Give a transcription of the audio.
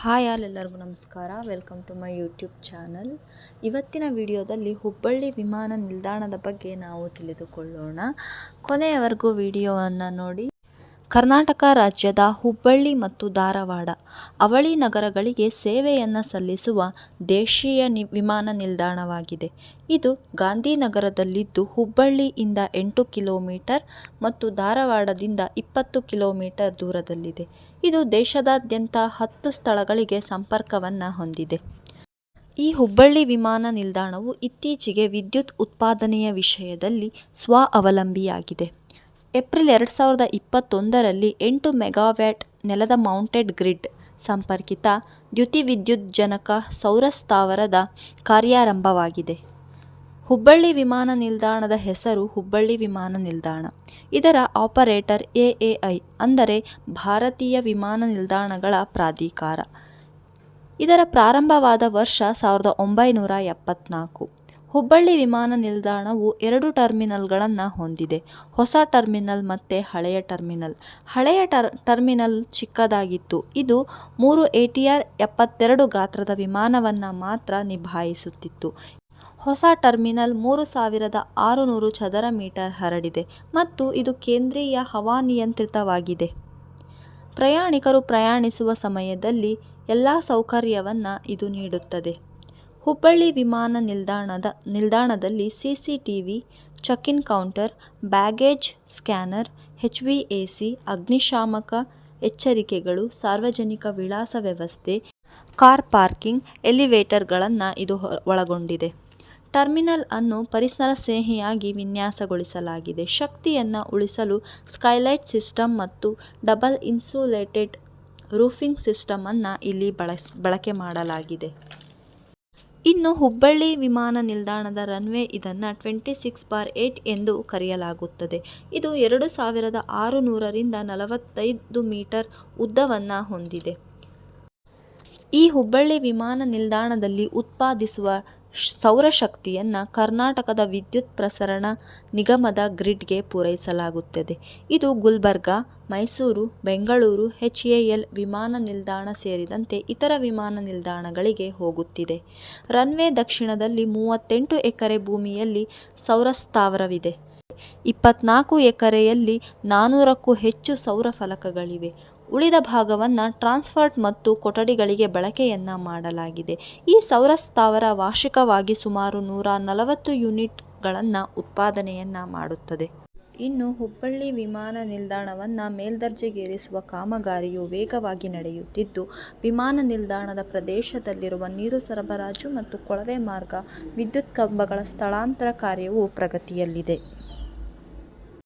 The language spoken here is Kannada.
ಹಾಯ್ ಆಲ್ ಎಲ್ಲರಿಗೂ ನಮಸ್ಕಾರ. Welcome to my YouTube channel ಇವತ್ತಿನ ವಿಡಿಯೋದಲ್ಲಿ ಹುಬ್ಬಳ್ಳಿ ವಿಮಾನ ನಿಲ್ದಾಣದ ಬಗ್ಗೆ ನಾವು ತಿಳಿದುಕೊಳ್ಳೋಣ. ಕೊನೆಯವರೆಗೂ ವಿಡಿಯೋವನ್ನು ನೋಡಿ. ಕರ್ನಾಟಕ ರಾಜ್ಯದ ಹುಬ್ಬಳ್ಳಿ ಮತ್ತು ಧಾರವಾಡ ಅವಳಿ ನಗರಗಳಿಗೆ ಸೇವೆಯನ್ನು ಸಲ್ಲಿಸುವ ದೇಶೀಯ ನಿ, ವಿಮಾನ ನಿಲ್ದಾಣವಾಗಿದೆ. ಇದು ಗಾಂಧಿನಗರದಲ್ಲಿದ್ದು ಹುಬ್ಬಳ್ಳಿಯಿಂದ ಎಂಟು ಕಿಲೋಮೀಟರ್ ಮತ್ತು ಧಾರವಾಡದಿಂದ ಇಪ್ಪತ್ತು ಕಿಲೋಮೀಟರ್ ದೂರದಲ್ಲಿದೆ. ಇದು ದೇಶದಾದ್ಯಂತ ಹತ್ತು ಸ್ಥಳಗಳಿಗೆ ಸಂಪರ್ಕವನ್ನು ಹೊಂದಿದೆ. ಈ ಹುಬ್ಬಳ್ಳಿ ವಿಮಾನ ನಿಲ್ದಾಣವು ಇತ್ತೀಚೆಗೆ ವಿದ್ಯುತ್ ಉತ್ಪಾದನೆಯ ವಿಷಯದಲ್ಲಿ ಸ್ವ ಅವಲಂಬಿಯಾಗಿದೆ. ಏಪ್ರಿಲ್ ಎರಡು ಸಾವಿರದ ಇಪ್ಪತ್ತೊಂದರಲ್ಲಿ ಎಂಟು ಮೆಗಾವ್ಯಾಟ್ ನೆಲದ ಮೌಂಟೆಡ್ ಗ್ರಿಡ್ ಸಂಪರ್ಕಿತ ದ್ಯುತಿವಿದ್ಯುಜ್ಜನಕ ಸೌರ ಸ್ಥಾವರದ ಕಾರ್ಯಾರಂಭವಾಗಿದೆ. ಹುಬ್ಬಳ್ಳಿ ವಿಮಾನ ನಿಲ್ದಾಣದ ಹೆಸರು ಹುಬ್ಬಳ್ಳಿ ವಿಮಾನ ನಿಲ್ದಾಣ. ಇದರ ಆಪರೇಟರ್ ಎಎಐ, ಅಂದರೆ ಭಾರತೀಯ ವಿಮಾನ ನಿಲ್ದಾಣಗಳ ಪ್ರಾಧಿಕಾರ. ಇದರ ಪ್ರಾರಂಭವಾದ ವರ್ಷ ಸಾವಿರದ ಒಂಬೈನೂರ ಎಪ್ಪತ್ನಾಲ್ಕು. ಹುಬ್ಬಳ್ಳಿ ವಿಮಾನ ನಿಲ್ದಾಣವು ಎರಡು ಟರ್ಮಿನಲ್ಗಳನ್ನು ಹೊಂದಿದೆ. ಹೊಸ ಟರ್ಮಿನಲ್ ಮತ್ತು ಹಳೆಯ ಟರ್ಮಿನಲ್. ಹಳೆಯ ಟರ್, ಟರ್ಮಿನಲ್ ಚಿಕ್ಕದಾಗಿತ್ತು. ಇದು ಮೂರು ಎ ಟಿ ಆರ್ ಎಪ್ಪತ್ತೆರಡು ಗಾತ್ರದ ವಿಮಾನವನ್ನು ಮಾತ್ರ ನಿಭಾಯಿಸುತ್ತಿತ್ತು. ಹೊಸ ಟರ್ಮಿನಲ್ ಮೂರು ಸಾವಿರದ ಆರುನೂರು ಚದರ ಮೀಟರ್ ಹರಡಿದೆ ಮತ್ತು ಇದು ಕೇಂದ್ರೀಯ ಹವಾನಿಯಂತ್ರಿತವಾಗಿದೆ ಪ್ರಯಾಣಿಕರು ಪ್ರಯಾಣಿಸುವ ಸಮಯದಲ್ಲಿ ಎಲ್ಲ ಸೌಕರ್ಯವನ್ನು ಇದು ನೀಡುತ್ತದೆ. ಹುಬ್ಬಳ್ಳಿ ವಿಮಾನ ನಿಲ್ದಾಣದ, ನಿಲ್ದಾಣದಲ್ಲಿ CCTV check in counter baggage scanner H V A C ಅಗ್ನಿಶಾಮಕ ಎಚ್ಚರಿಕೆಗಳು, ಸಾರ್ವಜನಿಕ ವಿಳಾಸ ವ್ಯವಸ್ಥೆ ಕಾರ್ ಪಾರ್ಕಿಂಗ್ ಎಲಿವೇಟರ್ಗಳನ್ನು ಇದು ಒಳಗೊಂಡಿದೆ. ಟರ್ಮಿನಲ್ ಅನ್ನು ಪರಿಸರ ಸ್ನೇಹಿಯಾಗಿ ವಿನ್ಯಾಸಗೊಳಿಸಲಾಗಿದೆ. ಶಕ್ತಿಯನ್ನು ಉಳಿಸಲು ಸ್ಕೈಲೈಟ್ ಸಿಸ್ಟಮ್ ಮತ್ತು ಡಬಲ್ ಇನ್ಸುಲೇಟೆಡ್ ರೂಫಿಂಗ್ ಸಿಸ್ಟಮನ್ನು ಇಲ್ಲಿ ಬಳಸ್, ಬಳಕೆ ಮಾಡಲಾಗಿದೆ. ಇನ್ನು ಹುಬ್ಬಳ್ಳಿ ವಿಮಾನ ನಿಲ್ದಾಣದ ರನ್ವೇ ಇದನ್ನು ಟ್ವೆಂಟಿ ಸಿಕ್ಸ್ ಬಾರ್ ಏಟ್ ಎಂದು ಕರೆಯಲಾಗುತ್ತದೆ. ಇದು ಎರಡು ಸಾವಿರದ ಆರು ನೂರರಿಂದ ನಲವತ್ತೈದು ಮೀಟರ್ ಉದ್ದವನ್ನು ಹೊಂದಿದೆ. ಈ ಹುಬ್ಬಳ್ಳಿ ವಿಮಾನ ನಿಲ್ದಾಣದಲ್ಲಿ ಉತ್ಪಾದಿಸುವ ಸೌರಶಕ್ತಿಯನ್ನು ಕರ್ನಾಟಕದ ವಿದ್ಯುತ್ ಪ್ರಸರಣ ನಿಗಮದ ಗ್ರಿಡ್ಗೆ ಪೂರೈಸಲಾಗುತ್ತದೆ. ಇದು Gulbarga, Mysuru, Bengaluru, H A L ವಿಮಾನ ನಿಲ್ದಾಣ ಸೇರಿದಂತೆ ಇತರ ವಿಮಾನ ನಿಲ್ದಾಣಗಳಿಗೆ ಹೋಗುತ್ತಿದೆ. ರನ್ವೇ ದಕ್ಷಿಣದಲ್ಲಿ ಮೂವತ್ತೆಂಟು ಎಕರೆ ಭೂಮಿಯಲ್ಲಿ ಸೌರ ಸ್ಥಾವರವಿದೆ ಇಪ್ಪತ್ನಾಲ್ಕು ಎಕರೆಯಲ್ಲಿ ನಾನ್ನೂರಕ್ಕೂ ಹೆಚ್ಚು ಸೌರ ಫಲಕಗಳಿವೆ. ಉಳಿದ ಭಾಗವನ್ನು ಟ್ರಾನ್ಸ್ಫರ್ಟ್ ಮತ್ತು ಕೊಠಡಿಗಳಿಗೆ ಬಳಕೆಯನ್ನ ಮಾಡಲಾಗಿದೆ. ಈ ಸೌರ ಸ್ಥಾವರ ವಾರ್ಷಿಕವಾಗಿ ಸುಮಾರು ನೂರ ನಲವತ್ತು ಯೂನಿಟ್ಗಳನ್ನು ಉತ್ಪಾದನೆಯನ್ನು ಮಾಡುತ್ತದೆ. ಇನ್ನು ಹುಬ್ಬಳ್ಳಿ ವಿಮಾನ ನಿಲ್ದಾಣವನ್ನು ಮೇಲ್ದರ್ಜೆಗೇರಿಸುವ ಕಾಮಗಾರಿಯು ವೇಗವಾಗಿ ನಡೆಯುತ್ತಿದ್ದು, ವಿಮಾನ ನಿಲ್ದಾಣದ ಪ್ರದೇಶದಲ್ಲಿರುವ ನೀರು ಸರಬರಾಜು ಮತ್ತು ಕೊಳವೆ ಮಾರ್ಗ ವಿದ್ಯುತ್ ಕಂಬಗಳ ಸ್ಥಳಾಂತರ ಕಾರ್ಯವು ಪ್ರಗತಿಯಲ್ಲಿದೆ.